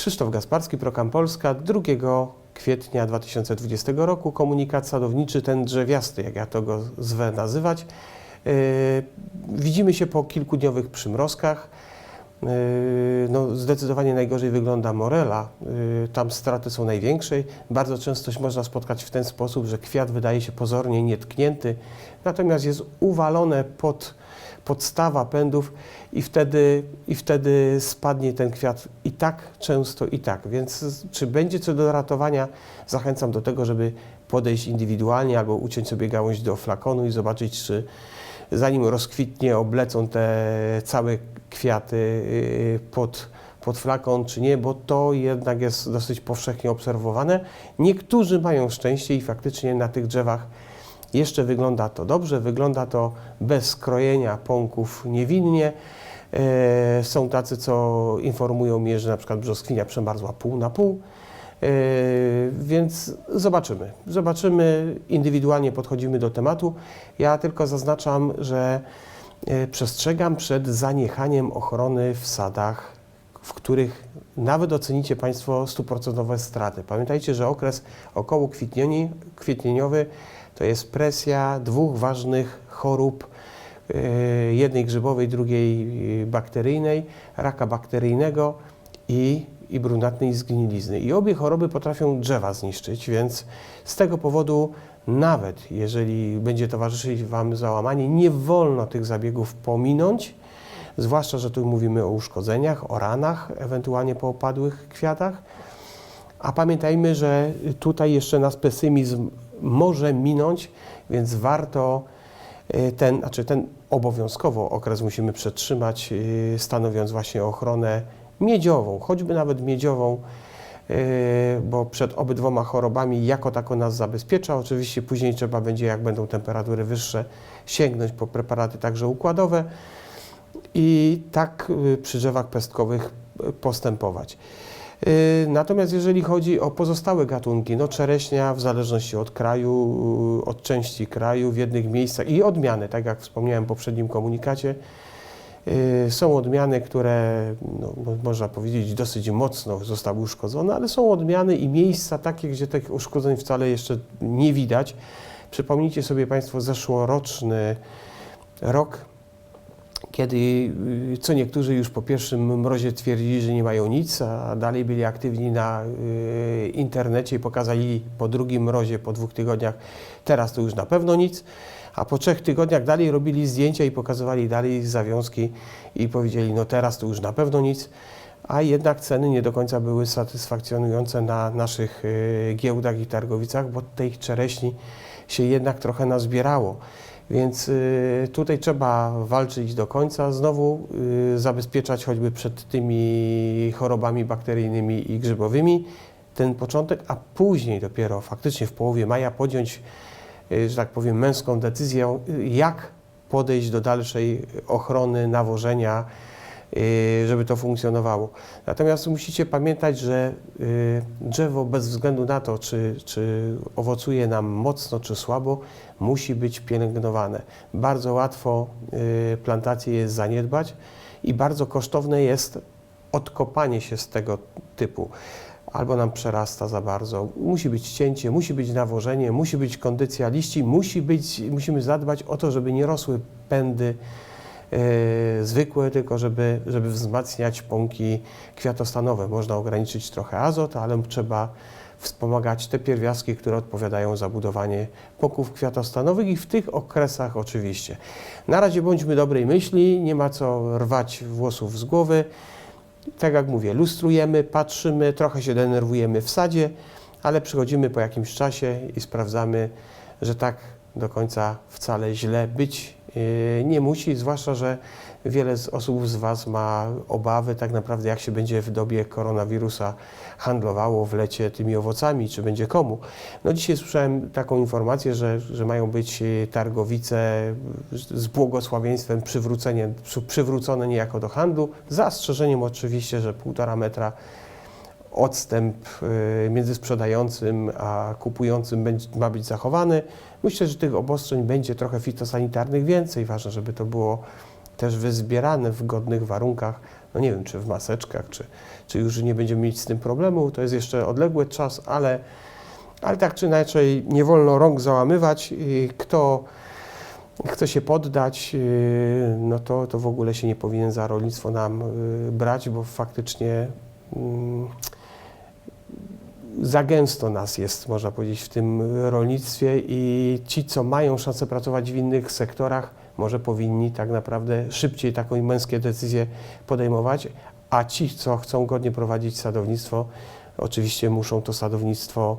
Krzysztof Gasparski, Prokam Polska, 2 kwietnia 2020 roku. Komunikat sadowniczy, ten drzewiasty, jak ja to go zwę nazywać. Yy, Widzimy się po kilkudniowych przymrozkach. Yy, No, zdecydowanie najgorzej wygląda morela. Yy, Tam straty są największe. Bardzo często można spotkać w ten sposób, że kwiat wydaje się pozornie nietknięty, natomiast jest uwalone pod podstawa pędów i wtedy, i wtedy spadnie ten kwiat i tak często i tak. Więc czy będzie co do ratowania, zachęcam do tego, żeby podejść indywidualnie albo uciąć sobie gałąź do flakonu i zobaczyć, czy zanim rozkwitnie, oblecą te całe kwiaty yy, pod, pod flakon, czy nie, bo to jednak jest dosyć powszechnie obserwowane. Niektórzy mają szczęście i faktycznie na tych drzewach jeszcze wygląda to dobrze, wygląda to bez krojenia pąków niewinnie. E, Są tacy, co informują mnie, że na przykład brzoskwinia przemarzła pół na pół. E, Więc zobaczymy. Zobaczymy, indywidualnie podchodzimy do tematu. Ja tylko zaznaczam, że e, przestrzegam przed zaniechaniem ochrony w sadach, w których nawet ocenicie Państwo stuprocentowe straty. Pamiętajcie, że okres około kwietnieniowy to jest presja dwóch ważnych chorób, e, jednej grzybowej, drugiej e, bakteryjnej, raka bakteryjnego i, i brunatnej zgnilizny. I obie choroby potrafią drzewa zniszczyć, więc z tego powodu nawet jeżeli będzie towarzyszyć Wam załamanie, nie wolno tych zabiegów pominąć, zwłaszcza, że tu mówimy o uszkodzeniach, o ranach, ewentualnie po opadłych kwiatach. A pamiętajmy, że tutaj jeszcze nas pesymizm może minąć, więc warto y, ten, znaczy ten obowiązkowo okres musimy przetrzymać, y, stanowiąc właśnie ochronę miedziową, choćby nawet miedziową, y, bo przed obydwoma chorobami jako tako nas zabezpiecza. Oczywiście później trzeba będzie, jak będą temperatury wyższe, sięgnąć po preparaty także układowe i tak przy drzewach pestkowych postępować. Y, Natomiast jeżeli chodzi o pozostałe gatunki, no czereśnia w zależności od kraju, y, od części kraju, w jednych miejscach i odmiany, tak jak wspomniałem w poprzednim komunikacie, y, są odmiany, które no, można powiedzieć dosyć mocno zostały uszkodzone, ale są odmiany i miejsca takie, gdzie tych uszkodzeń wcale jeszcze nie widać. Przypomnijcie sobie Państwo zeszłoroczny rok, kiedy y, co niektórzy już po pierwszym mrozie twierdzili, że nie mają nic, a dalej byli aktywni na y, internecie i pokazali po drugim mrozie, po dwóch tygodniach, teraz to już na pewno nic, a po trzech tygodniach dalej robili zdjęcia i pokazywali dalej zawiązki i powiedzieli, no teraz to już na pewno nic, a jednak ceny nie do końca były satysfakcjonujące na naszych y, giełdach i targowicach, bo tej czereśni się jednak trochę nazbierało. Więc y, tutaj trzeba walczyć do końca, znowu y, zabezpieczać choćby przed tymi chorobami bakteryjnymi i grzybowymi ten początek, a później dopiero faktycznie w połowie maja podjąć, y, że tak powiem, męską decyzję, jak podejść do dalszej ochrony nawożenia, żeby to funkcjonowało. Natomiast musicie pamiętać, że y, drzewo bez względu na to, czy, czy owocuje nam mocno, czy słabo, musi być pielęgnowane. Bardzo łatwo y, plantację jest zaniedbać i bardzo kosztowne jest odkopanie się z tego typu. Albo nam przerasta za bardzo, musi być cięcie, musi być nawożenie, musi być kondycja liści, musi być, musimy zadbać o to, żeby nie rosły pędy zwykłe, tylko żeby, żeby wzmacniać pąki kwiatostanowe. Można ograniczyć trochę azot, ale trzeba wspomagać te pierwiastki, które odpowiadają za budowanie pąków kwiatostanowych i w tych okresach oczywiście. Na razie bądźmy dobrej myśli, nie ma co rwać włosów z głowy. Tak jak mówię, lustrujemy, patrzymy, trochę się denerwujemy w sadzie, ale przychodzimy po jakimś czasie i sprawdzamy, że tak do końca wcale źle być nie musi, zwłaszcza, że wiele z osób z Was ma obawy tak naprawdę, jak się będzie w dobie koronawirusa handlowało w lecie tymi owocami, czy będzie komu. No dzisiaj słyszałem taką informację, że, że mają być yy, targowice z błogosławieństwem przywrócone niejako do handlu, z zastrzeżeniem oczywiście, że półtora metra odstęp y, między sprzedającym a kupującym ma być zachowany. Myślę, że tych obostrzeń będzie trochę fitosanitarnych więcej. Ważne, żeby to było też wyzbierane w godnych warunkach, no nie wiem, czy w maseczkach, czy, czy już nie będziemy mieć z tym problemu, to jest jeszcze odległy czas, ale, ale tak czy inaczej nie wolno rąk załamywać. Kto chce się poddać, yy, no to, to w ogóle się nie powinien za rolnictwo nam yy, brać, bo faktycznie mm, za gęsto nas jest, można powiedzieć, w tym rolnictwie i ci, co mają szansę pracować w innych sektorach, może powinni tak naprawdę szybciej taką męskie decyzje podejmować, a ci, co chcą godnie prowadzić sadownictwo, oczywiście muszą to sadownictwo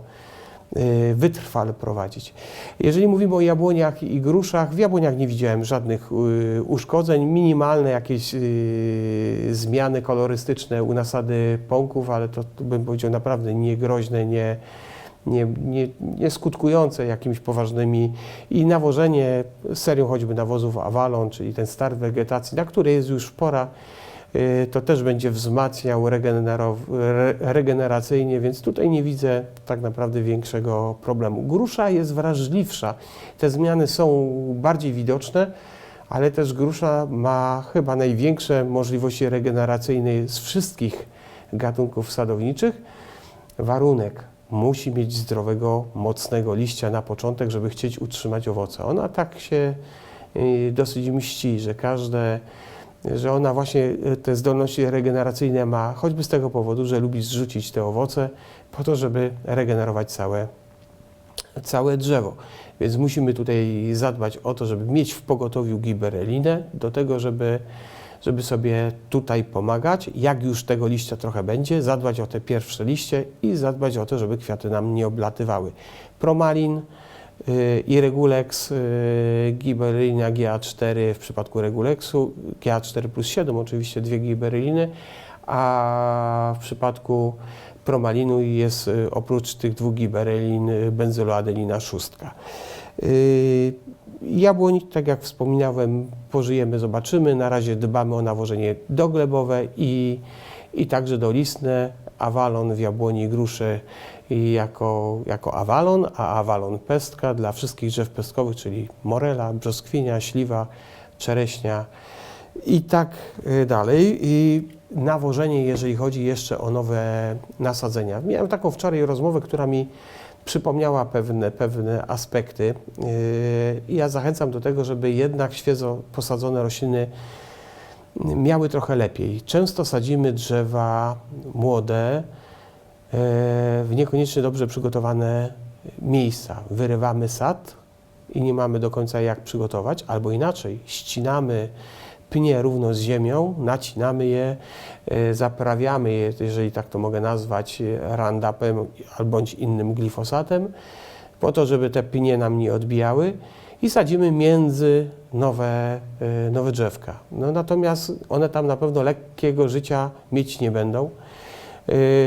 wytrwale prowadzić. Jeżeli mówimy o jabłoniach i gruszach, w jabłoniach nie widziałem żadnych y, uszkodzeń, minimalne jakieś y, zmiany kolorystyczne u nasady pąków, ale to, bym powiedział naprawdę niegroźne, nie, nie, nie, nie skutkujące jakimiś poważnymi i nawożenie serią choćby nawozów Avalon, czyli ten start wegetacji, na który jest już pora, y, to też będzie wzmacniał regeneracyjnie, więc tutaj nie widzę tak naprawdę większego problemu. Grusza jest wrażliwsza, te zmiany są bardziej widoczne, ale też grusza ma chyba największe możliwości regeneracyjne z wszystkich gatunków sadowniczych. Warunek musi mieć zdrowego, mocnego liścia na początek, żeby chcieć utrzymać owoce. Ona tak się y, dosyć mści, że każde, że ona właśnie y, te zdolności regeneracyjne ma, choćby z tego powodu, że lubi zrzucić te owoce po to, żeby regenerować całe, całe drzewo. Więc musimy tutaj zadbać o to, żeby mieć w pogotowiu giberelinę do tego, żeby żeby sobie tutaj pomagać. Jak już tego liścia trochę będzie, zadbać o te pierwsze liście i zadbać o to, żeby kwiaty nam nie oblatywały. Promalin i Regulex, y, giberylina GA4 w przypadku Regulexu, GA4 plus 7 oczywiście dwie giberyliny, a w przypadku promalinu jest y, oprócz tych dwóch giberylin y, benzyloadenina szóstka. Y, Jabłoń, tak jak wspominałem, pożyjemy, zobaczymy. Na razie dbamy o nawożenie doglebowe i, i także dolistne. Awalon w jabłoni i jako, jako awalon, a awalon pestka dla wszystkich drzew pestkowych, czyli morela, brzoskwinia, śliwa, czereśnia i tak y, dalej. I nawożenie, jeżeli chodzi jeszcze o nowe nasadzenia. Miałem taką wczoraj rozmowę, która mi przypomniała pewne, pewne aspekty. I ja zachęcam do tego, żeby jednak świeżo posadzone rośliny miały trochę lepiej. Często sadzimy drzewa młode w niekoniecznie dobrze przygotowane miejsca. Wyrywamy sad i nie mamy do końca jak przygotować, albo inaczej, ścinamy pnie równo z ziemią, nacinamy je, e, zaprawiamy je, jeżeli tak to mogę nazwać, e, Roundupem bądź innym glifosatem, po to, żeby te pnie nam nie odbijały i sadzimy między nowe, e, nowe drzewka. No, natomiast one tam na pewno lekkiego życia mieć nie będą.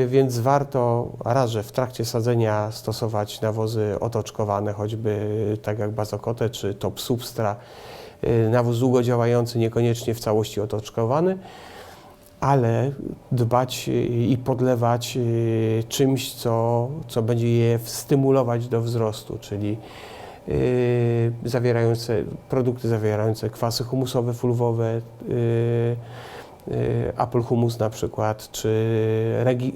Więc warto raz, że w trakcie sadzenia stosować nawozy otoczkowane, choćby tak jak bazokotę czy top substra, Y, nawóz długo działający, niekoniecznie w całości otoczkowany, ale dbać y, i podlewać y, czymś, co, co będzie je stymulować do wzrostu, czyli zawierające, produkty zawierające kwasy humusowe, fulwowe, Apple Humus na przykład, czy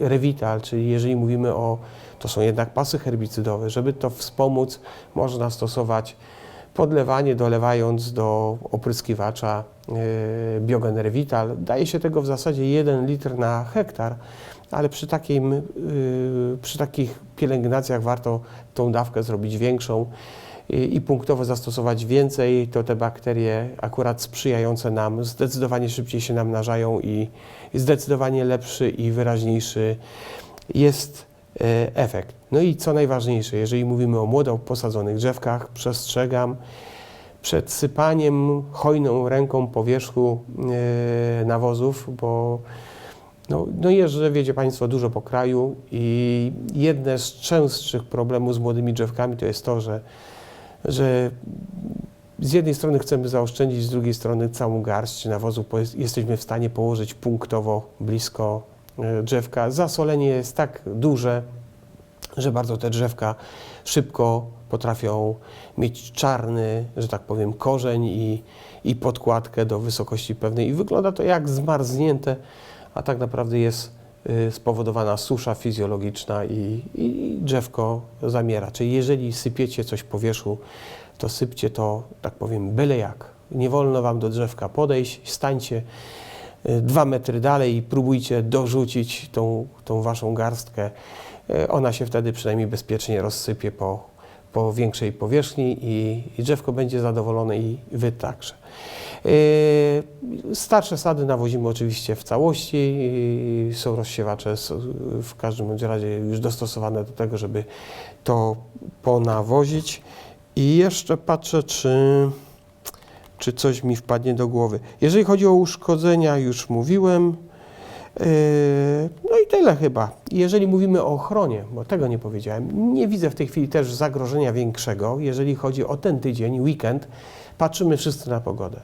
Revital, czyli jeżeli mówimy o, to są jednak pasy herbicydowe, żeby to wspomóc, można stosować podlewanie dolewając do opryskiwacza y, Biogen Revital. Daje się tego w zasadzie 1 litr na hektar, ale przy, takim, y, przy takich pielęgnacjach warto tą dawkę zrobić większą i, punktowo zastosować więcej, to te bakterie akurat sprzyjające nam zdecydowanie szybciej się namnażają i zdecydowanie lepszy i wyraźniejszy jest E, efekt. No i co najważniejsze, jeżeli mówimy o młodo posadzonych drzewkach, przestrzegam przed sypaniem hojną ręką po wierzchu e, nawozów, bo no, no jeżdżę, wiecie Państwo, dużo po kraju i jedne z częstszych problemów z młodymi drzewkami to jest to, że, że z jednej strony chcemy zaoszczędzić, z drugiej strony całą garść nawozów jesteśmy w stanie położyć punktowo blisko E, drzewka. Zasolenie jest tak duże, że bardzo te drzewka szybko potrafią mieć czarny, że tak powiem, korzeń i, i podkładkę do wysokości pewnej i wygląda to jak zmarznięte, a tak naprawdę jest spowodowana susza fizjologiczna i, i drzewko zamiera. Czyli jeżeli sypiecie coś po wierzchu, to sypcie to, tak powiem, byle jak. Nie wolno Wam do drzewka podejść, stańcie y, dwa metry dalej i próbujcie dorzucić tą, tą Waszą garstkę. Y, Ona się wtedy przynajmniej bezpiecznie rozsypie po, po większej powierzchni i, i drzewko będzie zadowolone i Wy także. Yy, Starsze sady nawozimy oczywiście w całości. Są rozsiewacze w każdym razie już dostosowane do tego, żeby to ponawozić. I jeszcze patrzę, czy, czy coś mi wpadnie do głowy. Jeżeli chodzi o uszkodzenia, już mówiłem. Yy, No i tyle chyba. Jeżeli mówimy o ochronie, bo tego nie powiedziałem, nie widzę w tej chwili też zagrożenia większego. Jeżeli chodzi o ten tydzień, weekend, patrzymy wszyscy na pogodę.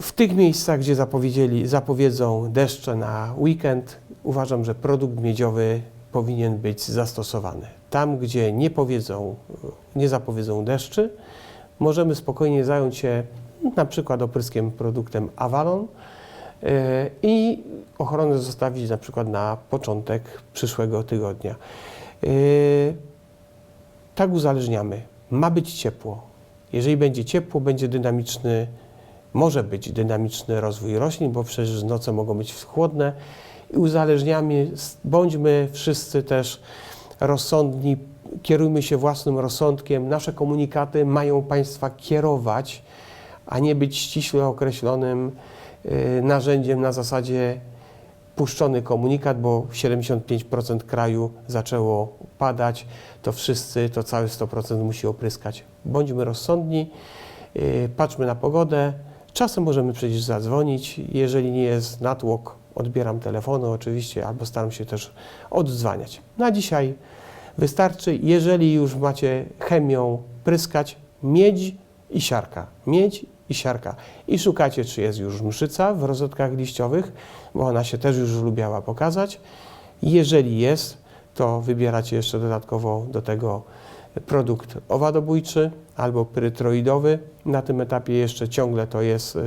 W tych miejscach, gdzie zapowiedzieli, zapowiedzą deszcze na weekend, uważam, że produkt miedziowy powinien być zastosowany. Tam, gdzie nie powiedzą, nie zapowiedzą deszczy, możemy spokojnie zająć się na przykład opryskiem produktem Avalon yy, i ochronę zostawić na przykład na początek przyszłego tygodnia. Yy, Tak uzależniamy. Ma być ciepło. Jeżeli będzie ciepło, będzie dynamiczny, może być dynamiczny rozwój roślin, bo przecież noce mogą być chłodne i uzależniamy, bądźmy wszyscy też rozsądni, kierujmy się własnym rozsądkiem. Nasze komunikaty mają Państwa kierować, a nie być ściśle określonym y, narzędziem na zasadzie puszczony komunikat, bo 75% kraju zaczęło padać, to wszyscy, to całe 100% musi opryskać. Bądźmy rozsądni, yy, patrzmy na pogodę. Czasem możemy przecież zadzwonić. Jeżeli nie jest natłok, odbieram telefony oczywiście, albo staram się też oddzwaniać. Na dzisiaj wystarczy. Jeżeli już macie chemią pryskać, miedź i siarka. Miedź i siarka. I szukacie, czy jest już mszyca w rozodkach liściowych, bo ona się też już lubiała pokazać. Jeżeli jest, to wybieracie jeszcze dodatkowo do tego produkt owadobójczy albo pyrytroidowy. Na tym etapie jeszcze ciągle to jest yy,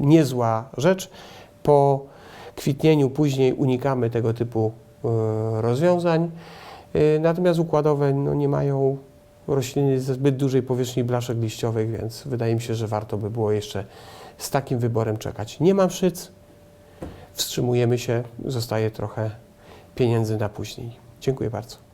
niezła rzecz. Po kwitnieniu później unikamy tego typu yy, rozwiązań. Yy, Natomiast układowe no, nie mają rośliny ze zbyt dużej powierzchni blaszek liściowych, więc wydaje mi się, że warto by było jeszcze z takim wyborem czekać. Nie mam szyc, wstrzymujemy się, zostaje trochę pieniędzy na później. Dziękuję bardzo.